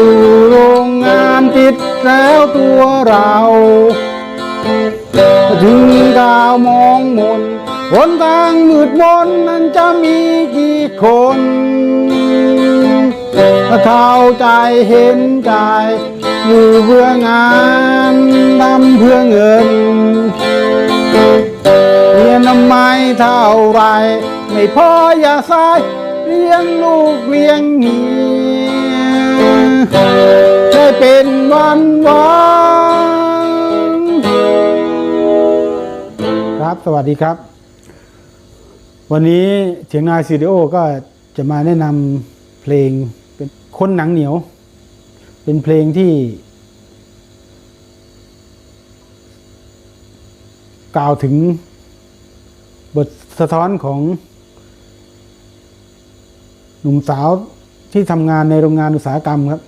สู่โรงงานติดแล้วตัวเราถึงดาวมองมนหนทางมืดมนนั้นจะมีกี่คนเข้าใจเห็นใจ อยู่เพื่องานทำเพื่อเงินเรียนทำไมเท่าไร ไม่พออย่าสายเลี้ยงลูกเลี้ยงเมีย วันวันครับสวัสดีครับ วันนี้เถียงนาซีดีโอก็จะมาแนะนำเพลงเป็นคนหนังเหนียว เป็นเพลงที่ กล่าวถึงบทสะท้อนของ หนุ่มสาวที่ทำงานในโรงงานอุตสาหกรรมครับ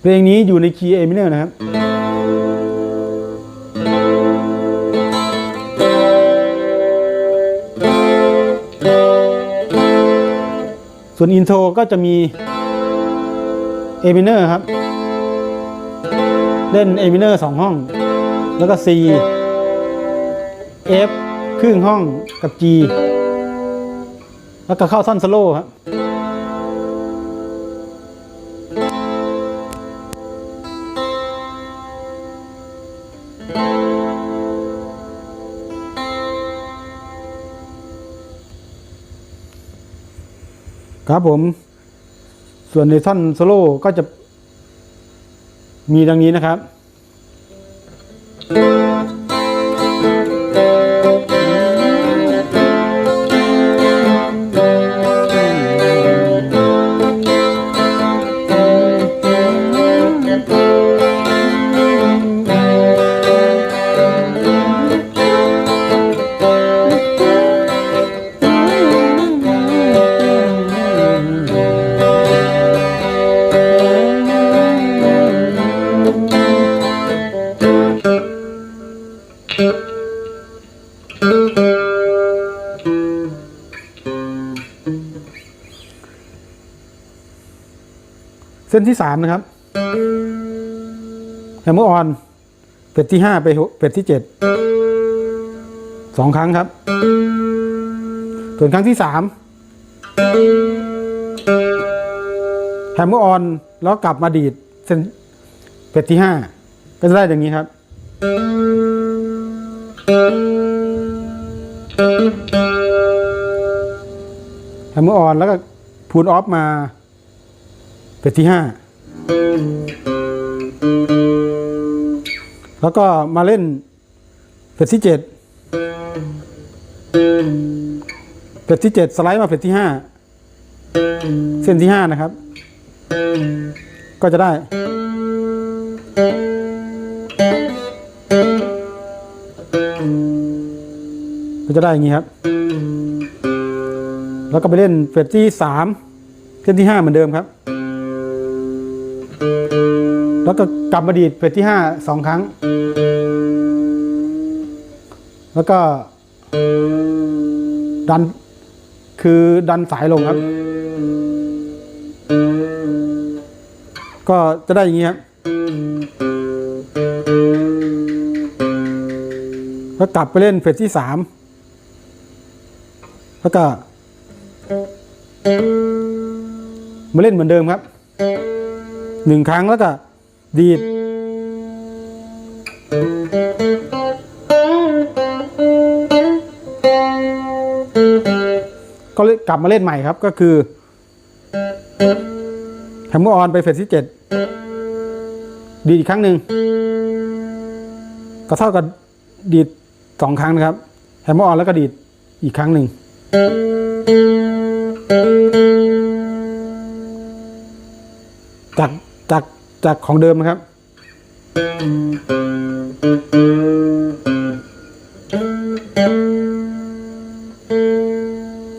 เพลงนี้อยู่ในคีย์เอมิเนอร์นะครับ ส่วนอินโทรก็จะมีเอมิเนอร์ครับ เล่นเอมิเนอร์สองห้อง แล้วก็ C F ครึ่งห้องกับ G แล้วก็เข้าท่อนสโลว์ครับ ครับผม ส่วนในท่อนโซโล่ก็จะมีดังนี้นะครับ ส้นที่สามนะครับแฮมเมอร์ออนเป็ดที่ห้าไปเป็ดที่เจ็ดสองครั้งครับ ส่วนครั้งที่สามแฮมเมอร์ออนแล้วกลับมาดีดเส้นเป็ดที่ห้าก็จะได้อย่างนี้ครับ แฮมเมอร์ออนแล้วก็พูนออฟมา ดที่ห้าแล้วก็มาเล่นเป็ดที่เจ็ดเป็ดที่เจ็ดสไลด์มาเป็ดที่ห้าเส้นที่ห้านะครับ ก็จะได้ก็จะได้อย่างนี้ครับ แล้วก็ไปเล่นเป็ดที่สามเส้นที่ห้าเหมือนเดิมครับ แล้วก็กลับมาดีดเป็ดที่ห้าสองครั้ง แล้วก็ ดันคือดันสายลงครับ ก็จะได้อย่างนี้ครับแล้วกลับไปเล่นเฟสที่สามแล้วก็มาเล่นเหมือนเดิมครับ หนึ่งครั้งแล้วก็ดีดก็กลับมาเล่นใหม่ครับก็คือแฮมเมอร์ออนไปเฟสที่เจ็ดดีดอีกครั้งหนึ่งก็เท่ากับดีดสองครั้งนะครับแฮมเมอร์ออนแล้วก็ดีดอีกครั้งหนึ่งจาก จากจากของเดิมนะครับ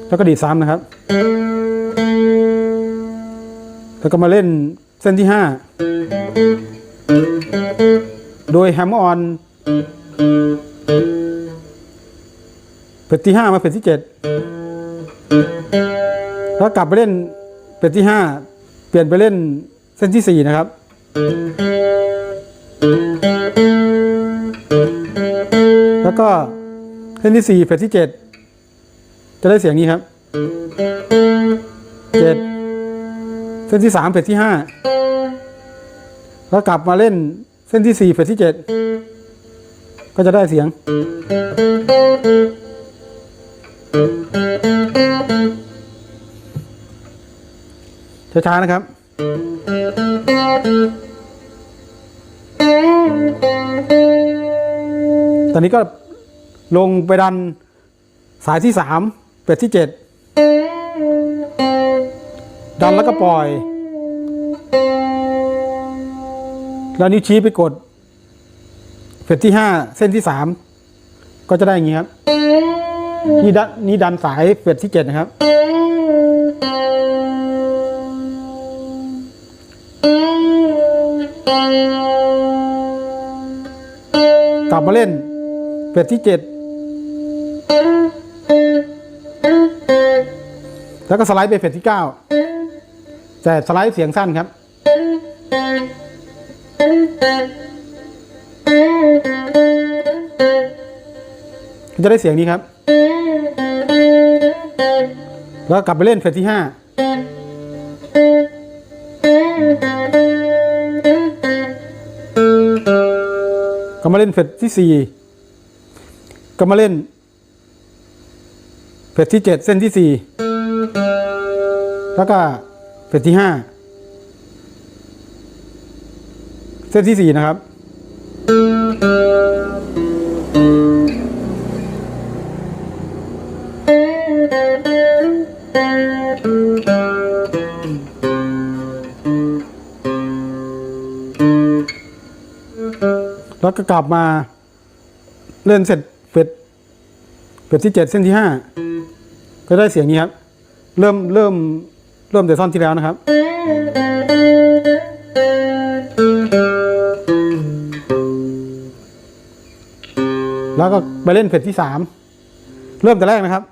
แล้วก็ดีดซ้ำนะครับ แล้วก็มาเล่นเส้นที่ห้าโดยแฮมเมอร์ออนเป็ดที่ห้ามาเป็ดที่เจ็ดแล้วกลับไปเล่นเป็ดที่ห้าเปลี่ยนไปเล่น เส้นที่สี่นะครับ แล้วก็เส้นที่สี่เฟสที่เจ็ดจะได้เสียงนี้ครับเจ็ดเส้นที่สามเฟสที่ห้าแล้วกลับมาเล่นเส้นที่สี่เฟสที่เจ็ดก็จะได้เสียง ช้าๆนะครับ ตอนนี้ก็ลงไปดันสายที่สามเป็ดที่เจ็ดดันแล้วก็ปล่อย แล้วนิ้วชี้ไปกดเป็ดที่ห้าเส้นที่สามก็จะได้อย่างนี้ครับ นี่ดันนี่ดันสายเป็ดที่เจ็ดนะครับ กลับมาเล่นเป็ดที่เจ็ดแล้วก็สไลด์ไปเป็ดที่เก้าแต่สไลด์เสียงสั้นครับ จะได้เสียงนี้ครับ แล้วกลับไปเล่นเฟสที่ห้า ก็มาเล่นเฟสที่สี่ก็มาเล่นเฟสที่เจ็ดเส้นที่สี่แล้วก็เฟสที่ห้าเส้นที่สี่นะครับ แล้วก็กลับมาเล่นเสร็จเฟสเฟสที่เจ็ดเส้นที่ห้าก็ได้เสียงนี้ครับ เริ่มเริ่มเริ่มแต่ท่อนที่แล้วนะครับ แล้วก็ไปเล่นเฟสที่สามเริ่มแต่แรกนะครับ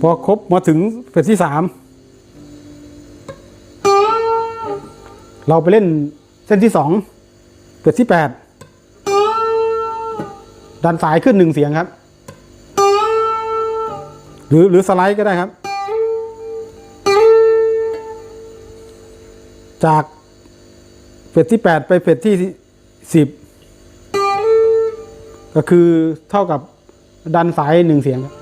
พอครบมาถึงเฟสที่สามเราไปเล่นเส้นที่สองเฟสที่แปดดันสายขึ้นหนึ่งเสียงครับ หรือหรือสไลด์ก็ได้ครับ จากเฟสที่แปดไปเฟสที่สิบ ก็คือเท่ากับดันสายหนึ่งเสียงครับ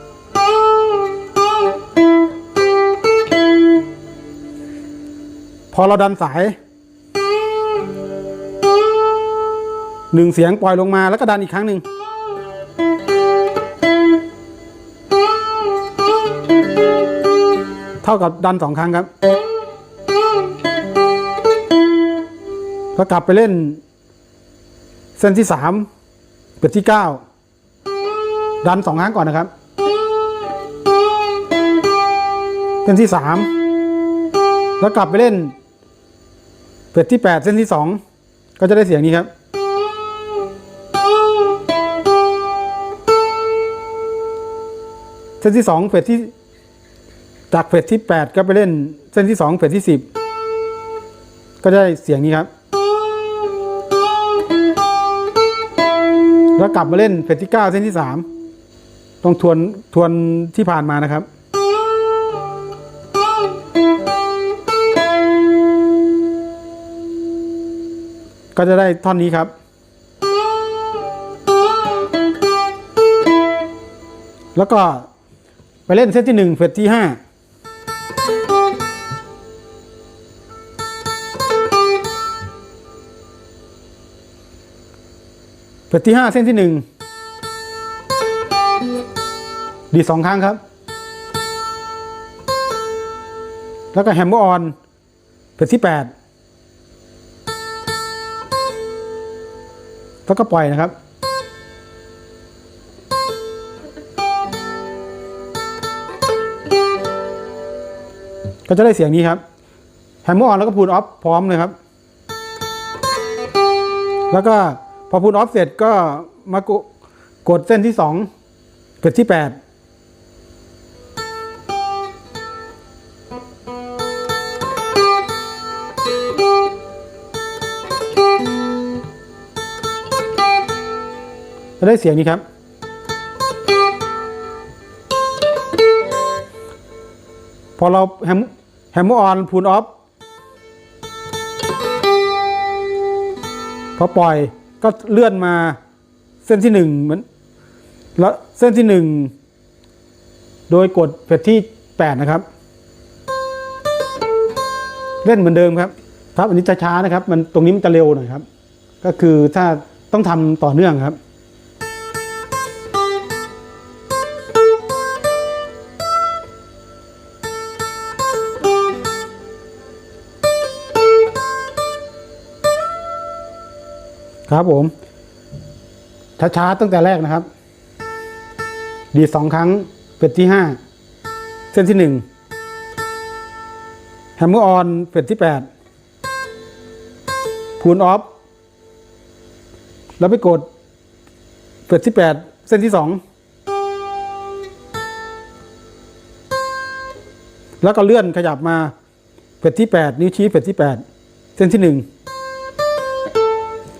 พอเราดันสายหนึ่งเสียงปล่อยลงมาแล้วก็ดันอีกครั้งหนึ่งเท่ากับดันสองครั้งครับก็กลับไปเล่น เส้นที่สาม เป็ดที่เก้าดันสองครั้งก่อนนะครับ เส้นที่สามแล้วกลับไปเล่นเฟสที่แปดเส้นที่สองก็จะได้เสียงนี้ครับเส้นที่สองเฟสที่ จากเฟสที่แปดก็ไปเล่น เส้นที่สองเฟสที่สิบก็ได้เสียงนี้ครับ ก็กลับมาเล่นเพจที่9เส้นที่ 3 ต้องทวนทวนที่ผ่านมานะครับ ก็จะได้ท่อนนี้ครับ แล้วก็ไปเล่นเส้นที่ 1 เฟสที่ 5 ต็ปที่ 5 เส้นที่ 1 ดีสองครั้งครับ แล้วก็แฮมเบอร์ออนเป็ปที่ 8 แล้วก็ปล่อยนะครับก็จะได้เสียงนี้ครับแฮมเมอร์ออนแล้วก็พูดออฟพร้อมเลยครับ แล้วก็ พอพูนออฟเสร็จก็มากดกดเส้นที่สองเกิดที่แปดจะได้เสียงนี้ครับ พอเราแฮมแฮมเมอร์ออนพูนออฟพอปล่อย ก็เลื่อนมาเส้นที่หนึ่งเหมือนแล้วเส้นที่หนึ่งโดยกดเพจที่แปดนะครับ เล่นเหมือนเดิมครับครับอันนี้จะช้านะครับ มันตรงนี้มันจะเร็วหน่อยครับ ก็คือถ้าต้องทำต่อเนื่องครับ ครับผมช้าๆตั้งแต่แรกนะครับ ดีสองครั้งเป็ดที่ห้าเส้นที่หนึ่งแฮมเมอร์ออนเป็ดที่แปดพูนออฟแล้วไปกดเป็ดที่แปดเส้นที่สองแล้วก็เลื่อนขยับมาเป็ดที่แปดนิ้วชี้เป็ดที่แปดเส้นที่หนึ่ง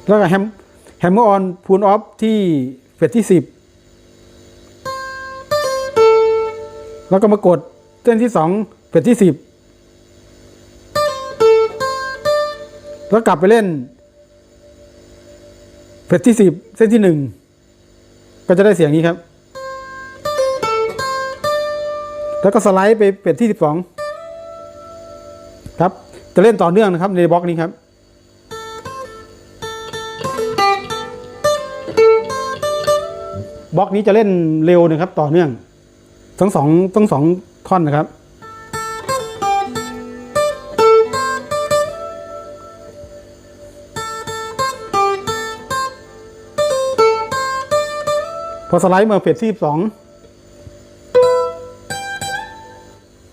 แล้วก็แฮมแฮมเมอร์ออนพูนออฟที่เฟสที่สิบแล้วก็มากดเส้นที่สองเฟสที่สิบแล้วกลับไปเล่น เฟสที่สิบเส้นที่หนึ่งก็จะได้เสียงนี้ครับ แล้วก็สไลด์ไปเฟสที่สิบสองครับ จะเล่นต่อเนื่องนะครับในบล็อกนี้ครับ บล็อกนี้จะเล่นเร็วนะครับต่อเนื่อง ทั้งสองทั้งสองท่อนนะครับ พอสไลด์มาเฟสที่สอง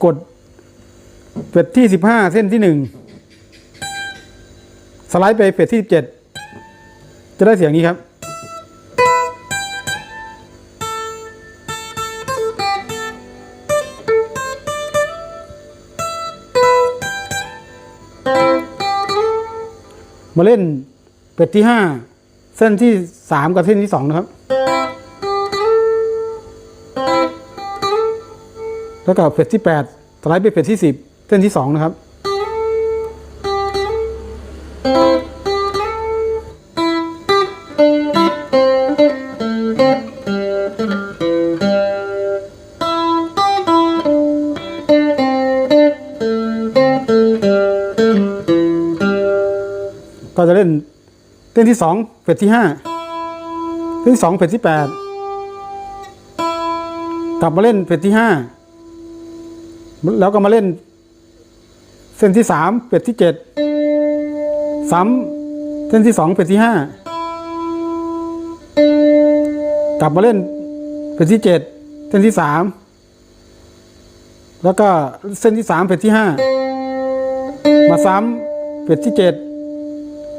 กดเฟสที่สิบห้าเส้นที่หนึ่งสไลด์ไปเฟสที่สิบเจ็ดจะได้เสียงนี้ครับ มาเล่นเป็ดที่ห้าเส้นที่สามกับเส้นที่สองนะครับ แล้วก็เป็ดที่แปดสไลด์ไปเป็ดที่สิบเส้นที่สองนะครับ ก็จะเล่นเต้นที่สองเฟสที่ห้าเต้นที่สองเฟสที่แปดกลับมาเล่นเฟสที่ห้าแล้วก็มาเล่น เส้นที่สามเฟสที่เจ็ดซ้ำเส้นที่สองเฟสที่ห้ากลับมาเล่นเฟสที่เจ็ดเส้นที่สามแล้วก็เส้นที่สามเฟสที่ห้ามาซ้ำเฟสที่เจ็ด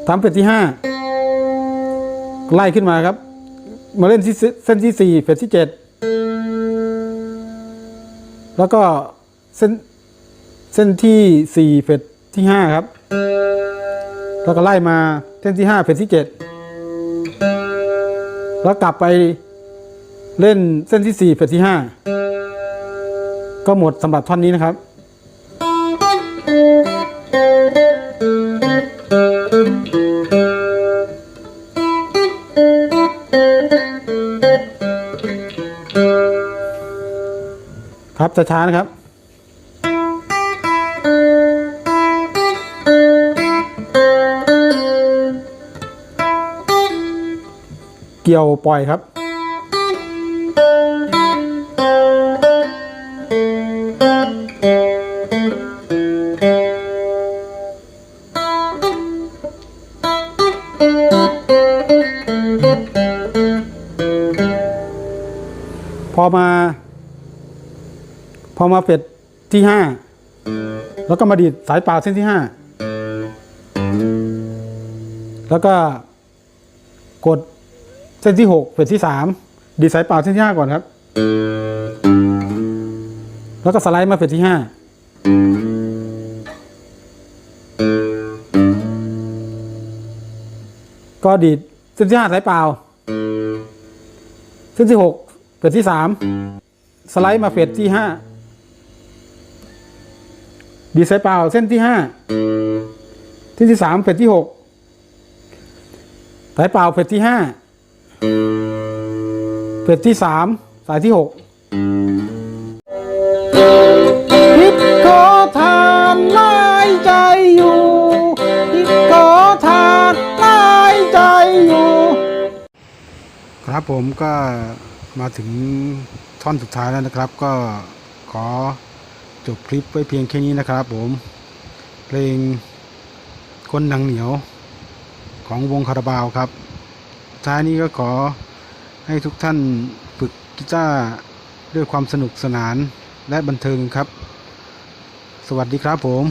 ทำเป็ดที่ห้าไล่ขึ้นมาครับ มาเล่นที่เส้นที่สี่เป็ดที่เจ็ดแล้วก็เส้นเส้นที่สี่เป็ดที่ห้าครับ แล้วก็ไล่มาเส้นที่ห้าเป็ดที่เจ็ดแล้วกลับไปเล่นเส้นที่สี่เป็ดที่ห้าก็หมดสำหรับท่อนนี้นะครับ ช้าๆนะครับเกี่ยวปล่อยครับ พอมา พอมาเป็ดที่ห้าแล้วก็มาดีดสายเปล่าเส้นที่ห้าแล้วก็กดเส้นที่หกเฟสที่สามดีดสายเปล่าเส้นที่ห้าก่อนครับ แล้วก็สไลด์มาเฟสที่ห้าก็ดีดเส้นที่ห้าสายเปล่าเส้นที่หกเฟสที่สามสไลด์มาเฟสที่ห้า ดีดสายเปล่าเส้นที่ห้าเส้นที่สามเฟสที่หกสายเปล่าเฟสที่ห้าเฟสที่สามสายที่หกคิดขอทานลายใจอยู่คิดขอทานลายใจอยู่ ครับผมก็มาถึงท่อนสุดท้ายแล้วนะครับ ก็ขอ จบคลิปไว้เพียงแค่นี้นะครับผม เพลงคนดังเหนียวของวงคาราบาวครับ ท้ายนี้ก็ขอให้ทุกท่านฝึกกีตาร์ด้วยความสนุกสนานและบันเทิงครับ สวัสดีครับผม